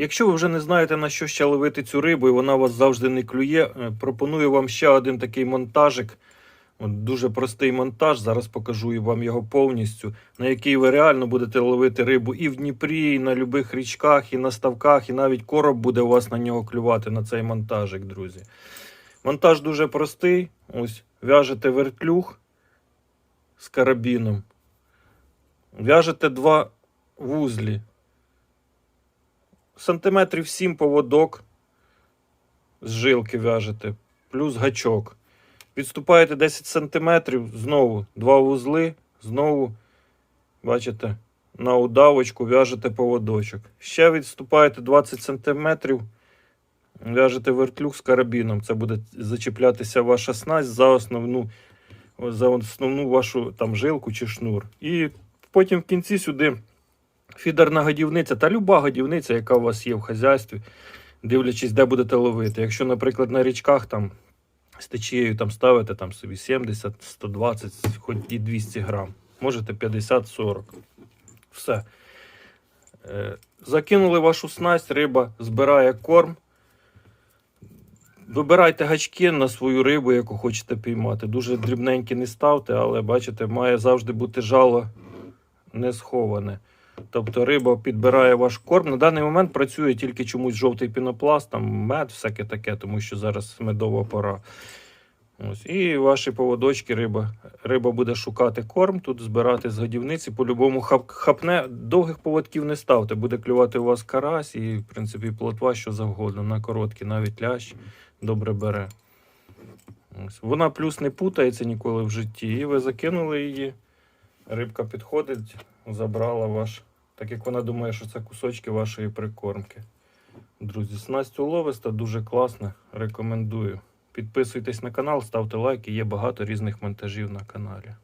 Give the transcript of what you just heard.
Якщо ви вже не знаєте на що ще ловити цю рибу, і вона вас завжди не клює, е, пропоную вам ще один такий монтажик. Дуже простий монтаж. Зараз покажу вам його повністю, на який ви реально будете ловити рибу і в Дніпрі, і на любих річках, і на ставках, і навіть короб буде у вас на нього клювати на цей монтажик, друзі. Монтаж дуже простий. Ось в'яжете вертлюг з карабіном. В'яжете два вузлі. Сантиметрів 7 поводок з жилки в'яжете, плюс гачок. Відступаєте 10 сантиметрів, знову два вузли, знову, бачите, на удавочку в'яжете поводочок. Ще відступаєте 20 сантиметрів, в'яжете вертлюг з карабіном. Це буде зачіплятися ваша снасть за основну, за основну вашу там жилку чи шнур. І потім в кінці сюди фідерна годівниця та люба годівниця, яка у вас є в хазяйстві, дивлячись, де будете ловити. Якщо, наприклад, на річках там з течією там ставите там собі 70, 120, хоч і 200 грам, можете 50-40. Все. Е, Закинули вашу снасть, риба збирає корм. Вибирайте гачки на свою рибу, яку хочете піймати. Дуже дрібненькі не ставте, але бачите, має завжди бути жало не сховане. Тобто риба підбирає ваш корм. На даний момент працює тільки чомусь жовтий пінопласт, там мед, всяке таке, тому що зараз медова пора. Ось. І ваші поводочки риба. Риба буде шукати корм, тут збирати з годівниці. По-любому хап, хапне, довгих поводків не ставте. Буде клювати у вас карась і, в принципі, плотва, що завгодно. На короткі, навіть лящ добре бере. Ось. Вона плюс не путається ніколи в житті. І ви закинули її. Рибка підходить, забрала ваш. Так як вона думає, що це кусочки вашої прикормки. Друзі, снасть уловиста дуже класна. Рекомендую. Підписуйтесь на канал, ставте лайки, є багато різних монтажів на каналі.